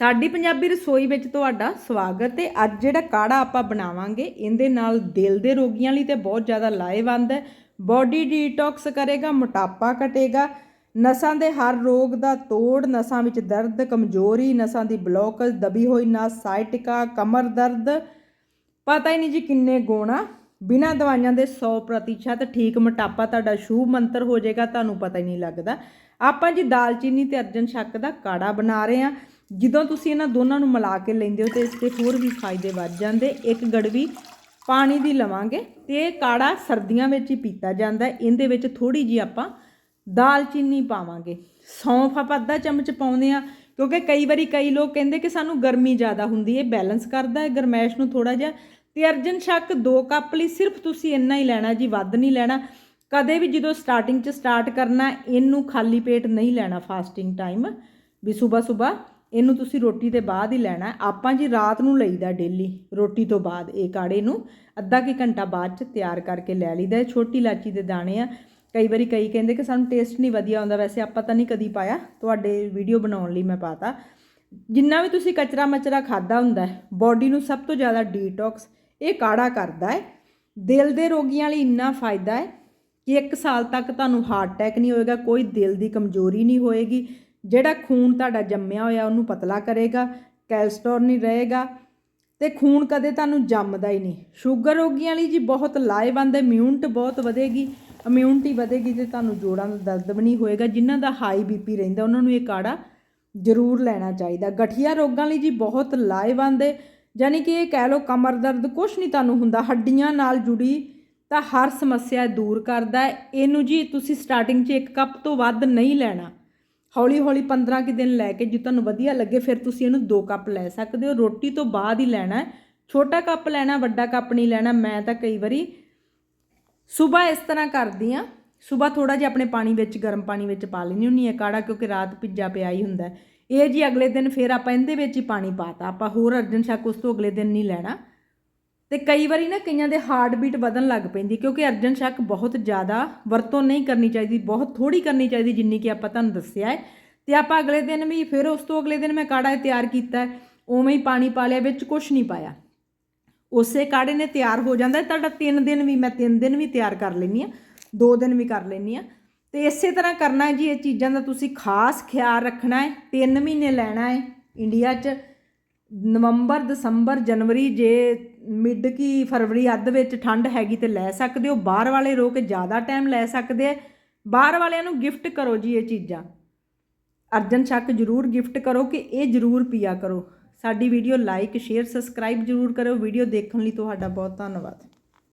ਸਾਡੀ ਪੰਜਾਬੀ ਰਸੋਈ ਵਿੱਚ ਤੁਹਾਡਾ ਸਵਾਗਤ ਹੈ। ਅੱਜ ਜਿਹੜਾ ਕਾੜਾ ਆਪਾਂ ਬਣਾਵਾਂਗੇ, ਇਹਦੇ ਨਾਲ ਦਿਲ ਦੇ ਰੋਗੀਆਂ ਲਈ ਤੇ ਬਹੁਤ ਜ਼ਿਆਦਾ ਲਾਹੇਵੰਦ ਹੈ। ਬਾਡੀ ਡੀਟੌਕਸ ਕਰੇਗਾ, ਮੋਟਾਪਾ ਘਟੇਗਾ, ਨਸਾਂ ਦੇ ਹਰ ਰੋਗ ਦਾ ਤੋੜ, ਨਸਾਂ ਵਿੱਚ ਦਰਦ, ਕਮਜ਼ੋਰੀ, ਨਸਾਂ ਦੀ ਬਲੌਕੇਜ ਦਬੀ ਹੋਈ ਨਸ ਸਾਇਟਿਕਾ ਕਮਰ ਦਰਦ, ਪਤਾ ਹੀ ਨਹੀਂ ਜੀ ਕਿੰਨੇ ਗੁਣ ਬਿਨਾਂ ਦਵਾਈਆਂ ਦੇ 100% ਠੀਕ ਮੋਟਾਪਾ ਤੁਹਾਡਾ ਸ਼ੂਭ ਮੰਤਰ ਹੋ ਜਾਏਗਾ, ਤੁਹਾਨੂੰ ਪਤਾ ਹੀ ਨਹੀਂ ਲੱਗਦਾ। ਆਪਾਂ ਜੀ ਦਾਲਚੀਨੀ ਤੇ ਅਰਜਨ ਸ਼ੱਕ ਦਾ ਕਾੜਾ ਬਣਾ ਰਹੇ ਆ ਜਦੋਂ ਤੁਸੀਂ ਇਹਨਾਂ ਦੋਨਾਂ ਨੂੰ ਮਿਲਾ ਕੇ ਲੈਂਦੇ ਹੋ ਤੇ ਇਸ ਤੇ ਹੋਰ ਵੀ ਫਾਇਦੇ ਵੱਧ ਜਾਂਦੇ, ਇੱਕ ਗੜਵੀ ਪਾਣੀ ਦੀ ਲਵਾਂਗੇ ਤੇ ਇਹ ਕਾੜਾ ਸਰਦੀਆਂ ਵਿੱਚ ਹੀ ਪੀਤਾ ਜਾਂਦਾ ਇਹਦੇ ਵਿੱਚ ਥੋੜੀ ਜੀ ਆਪਾਂ ਦਾਲਚੀਨੀ ਪਾਵਾਂਗੇ। ਸੌਂਫ ਆਪਾਂ ਅੱਧਾ ਚਮਚ ਪਾਉਂਦੇ ਆ ਕਿਉਂਕਿ ਕਈ ਵਾਰੀ ਕਈ ਲੋਕ ਕਹਿੰਦੇ ਕਿ ਸਾਨੂੰ ਗਰਮੀ ਜ਼ਿਆਦਾ ਹੁੰਦੀ ਹੈ ਬੈਲੈਂਸ ਕਰਦਾ ਹੈ ਗਰਮੈਸ਼ ਨੂੰ ਥੋੜਾ ਜਿਹਾ। ਤੇ ਅਰਜਨ ਸ਼ੱਕ 2 ਕੱਪ ਲਈ ਸਿਰਫ ਤੁਸੀਂ ਇੰਨਾ ਹੀ ਲੈਣਾ ਜੀ, ਵੱਧ ਨਹੀਂ ਲੈਣਾ। ਕਦੇ ਵੀ ਜਦੋਂ ਸਟਾਰਟਿੰਗ 'ਚ ਸਟਾਰਟ ਕਰਨਾ, ਇਹਨੂੰ ਖਾਲੀ ਪੇਟ ਨਹੀਂ ਲੈਣਾ ਫਾਸਟਿੰਗ ਟਾਈਮ ਵੀ ਸਵੇਰ ਸਵੇਰ ਇਹਨੂੰ ਤੁਸੀਂ ਰੋਟੀ ਦੇ ਬਾਅਦ ਹੀ ਲੈਣਾ ਆਪਾਂ ਜੀ ਰਾਤ ਨੂੰ ਲਈਦਾ ਡੇਲੀ, ਰੋਟੀ ਤੋਂ ਬਾਅਦ। ਇਹ ਕਾੜੇ ਨੂੰ ਅੱਧਾ ਕਿ ਘੰਟਾ ਬਾਅਦ 'ਚ ਤਿਆਰ ਕਰਕੇ ਲੈ ਲਈਦਾ ਛੋਟੀ ਇਲਾਚੀ ਦੇ ਦਾਣੇ ਆ। ਕਈ ਵਾਰੀ ਕਈ ਕਹਿੰਦੇ ਕਿ ਸਾਨੂੰ ਟੇਸਟ ਨਹੀਂ ਵਧੀਆ ਆਉਂਦਾ। ਵੈਸੇ ਆਪਾਂ ਤਾਂ ਨਹੀਂ ਕਦੀ ਪਾਇਆ। ਤੁਹਾਡੇ ਵੀਡੀਓ ਬਣਾਉਣ ਲਈ ਮੈਂ ਪਾਤਾ। ਜਿੰਨਾ ਵੀ ਤੁਸੀਂ ਕਚਰਾ ਮਚਰਾ ਖਾਦਾ ਹੁੰਦਾ ਹੈ ਬਾਡੀ ਨੂੰ ਸਭ ਤੋਂ ਜ਼ਿਆਦਾ ਡੀਟੌਕਸ ਇਹ ਕਾੜਾ ਕਰਦਾ ਹੈ। ਦਿਲ ਦੇ ਰੋਗੀਆਂ ਲਈ ਇੰਨਾ ਫਾਇਦਾ ਹੈ ਕਿ 1 ਸਾਲ ਤੱਕ ਤੁਹਾਨੂੰ ਹਾਰਟ ਅਟੈਕ ਨਹੀਂ ਹੋਏਗਾ, ਕੋਈ ਦਿਲ ਦੀ ਕਮਜ਼ੋਰੀ ਨਹੀਂ ਹੋਏਗੀ। ਜਿਹੜਾ ਖੂਨ ਤੁਹਾਡਾ ਜੰਮਿਆ ਹੋਇਆ ਉਹਨੂੰ ਪਤਲਾ ਕਰੇਗਾ ਕੈਲਸਟੋਰ ਨਹੀਂ ਰਹੇਗਾ ਤੇ ਖੂਨ ਕਦੇ ਤੁਹਾਨੂੰ ਜੰਮਦਾ ਹੀ ਨਹੀਂ। ਸ਼ੂਗਰ ਰੋਗੀਆਂ ਲਈ ਜੀ ਬਹੁਤ ਲਾਹੇਵੰਦ ਹੈ ਇਮਿਊਨਿਟੀ ਬਹੁਤ ਵਧੇਗੀ ਇਮਿਊਨਿਟੀ ਵਧੇਗੀ ਤੇ ਤੁਹਾਨੂੰ ਜੋੜਾਂ ਦਾ ਦਰਦ ਵੀ ਨਹੀਂ ਹੋਏਗਾ, ਜਿਨ੍ਹਾਂ ਦਾ ਹਾਈ ਬੀਪੀ ਰਹਿੰਦਾ ਉਹਨਾਂ ਨੂੰ ਇਹ ਕਾੜਾ ਜ਼ਰੂਰ ਲੈਣਾ ਚਾਹੀਦਾ। ਗਠੀਆ ਰੋਗਾਂ ਲਈ ਜੀ ਬਹੁਤ ਲਾਹੇਵੰਦ ਹੈ ਯਾਨੀ ਕਿ ਇਹ ਕਹਿ ਲਓ ਕਮਰ ਦਰਦ ਕੁਛ ਨਹੀਂ ਤੁਹਾਨੂੰ ਹੁੰਦਾ, ਹੱਡੀਆਂ ਨਾਲ ਜੁੜੀ ਤਾਂ ਹਰ ਸਮੱਸਿਆ ਦੂਰ ਕਰਦਾ ਹੈ। ਇਹਨੂੰ ਜੀ ਤੁਸੀਂ ਸਟਾਰਟਿੰਗ 'ਚ ਇੱਕ ਕੱਪ ਤੋਂ ਵੱਧ ਨਹੀਂ ਲੈਣਾ। ਹੌਲੀ ਹੌਲੀ 15 ਕਿ ਦਿਨ ਲੈ ਕੇ ਜੇ ਤੁਹਾਨੂੰ ਵਧੀਆ ਲੱਗੇ, ਫਿਰ ਤੁਸੀਂ ਇਹਨੂੰ ਦੋ ਕੱਪ ਲੈ ਸਕਦੇ ਹੋ। ਰੋਟੀ ਤੋਂ ਬਾਅਦ ਹੀ ਲੈਣਾ ਛੋਟਾ ਕੱਪ ਲੈਣਾ, ਵੱਡਾ ਕੱਪ ਨਹੀਂ ਲੈਣਾ। ਮੈਂ ਤਾਂ ਕਈ ਵਾਰੀ ਸਵੇਰ ਇਸ ਤਰ੍ਹਾਂ ਕਰਦੀ ਆ ਸਵੇਰ ਥੋੜਾ ਜਿਹਾ ਆਪਣੇ ਪਾਣੀ ਵਿੱਚ, ਗਰਮ ਪਾਣੀ ਵਿੱਚ ਪਾ ਲੈਣੀ ਹੁੰਨੀ ਹੈ ਕਾੜਾ, ਕਿਉਂਕਿ ਰਾਤ ਭਿੱਜਾ ਪਿਆ ਹੀ ਹੁੰਦਾ ਇਹ ਜੀ ਅਗਲੇ ਦਿਨ ਫਿਰ ਆਪਾਂ ਇਹਦੇ ਵਿੱਚ ਹੀ ਪਾਣੀ ਪਾਤਾ ਆਪਾਂ ਹੋਰ ਅਰਜਨ ਸ਼ੱਕ ਉਸ ਤੋਂ ਅਗਲੇ ਦਿਨ ਨਹੀਂ ਲੈਣਾ। ਤੇ ਕਈ ਵਾਰੀ ਨਾ ਕਈਆਂ ਦੇ ਹਾਰਟ ਬੀਟ ਵਧਣ ਲੱਗ ਪੈਂਦੀ ਕਿਉਂਕਿ ਅਰਜਨ ਸ਼ੱਕ ਬਹੁਤ ਜ਼ਿਆਦਾ ਵਰਤੋਂ ਨਹੀਂ ਕਰਨੀ ਚਾਹੀਦੀ, ਬਹੁਤ ਥੋੜੀ ਕਰਨੀ ਚਾਹੀਦੀ ਜਿੰਨੀ ਕਿ ਆਪਾਂ ਤੁਹਾਨੂੰ ਦੱਸਿਆ ਹੈ। ਤੇ ਆਪਾਂ ਅਗਲੇ ਦਿਨ ਵੀ ਫਿਰ ਉਸ ਤੋਂ ਅਗਲੇ ਦਿਨ ਮੈਂ ਕਾੜਾ ਤਿਆਰ ਕੀਤਾ ਉਵੇਂ ਹੀ ਪਾਣੀ ਪਾ ਲਿਆ, ਵਿੱਚ ਕੁਝ ਨਹੀਂ ਪਾਇਆ। ਉਸੇ ਕਾੜੇ ਨੇ ਤਿਆਰ ਹੋ ਜਾਂਦਾ ਤੁਹਾਡਾ 3 ਦਿਨ ਵੀ, ਮੈਂ 3 ਦਿਨ ਵੀ ਤਿਆਰ ਕਰ ਲੈਂਦੀ ਆ 2 ਦਿਨ ਵੀ ਕਰ ਲੈਂਦੀ ਆ ਤੇ ਇਸੇ ਤਰ੍ਹਾਂ ਕਰਨਾ ਜੀ, ਇਹ ਚੀਜ਼ਾਂ ਦਾ ਤੁਸੀਂ ਖਾਸ ਖਿਆਲ ਰੱਖਣਾ ਹੈ 3 ਮਹੀਨੇ ਲੈਣਾ ਹੈ ਇੰਡੀਆ 'ਚ। ਨਵੰਬਰ, ਦਸੰਬਰ, ਜਨਵਰੀ ਜੇ ਮਿਡ ਕੀ ਫਰਵਰੀ ਅੱਧ ਵਿੱਚ ਠੰਡ ਹੈਗੀ ਤੇ ਲੈ ਸਕਦੇ ਹੋ। ਬਾਹਰ ਵਾਲੇ ਰੋ ਕੇ ਜ਼ਿਆਦਾ ਟਾਈਮ ਲੈ ਸਕਦੇ ਆ। ਬਾਹਰ ਵਾਲਿਆਂ ਨੂੰ ਗਿਫਟ ਕਰੋ ਜੀ ਇਹ ਚੀਜ਼ਾਂ। ਅਰਜਨ ਸ਼ੱਕ ਜਰੂਰ ਗਿਫਟ ਕਰੋ ਕਿ ਇਹ ਜਰੂਰ ਪੀਆ ਕਰੋ। ਸਾਡੀ ਵੀਡੀਓ ਲਾਈਕ ਸ਼ੇਅਰ ਸਬਸਕ੍ਰਾਈਬ ਜਰੂਰ ਕਰੋ ਵੀਡੀਓ ਦੇਖਣ ਲਈ ਤੁਹਾਡਾ ਬਹੁਤ ਧੰਨਵਾਦ।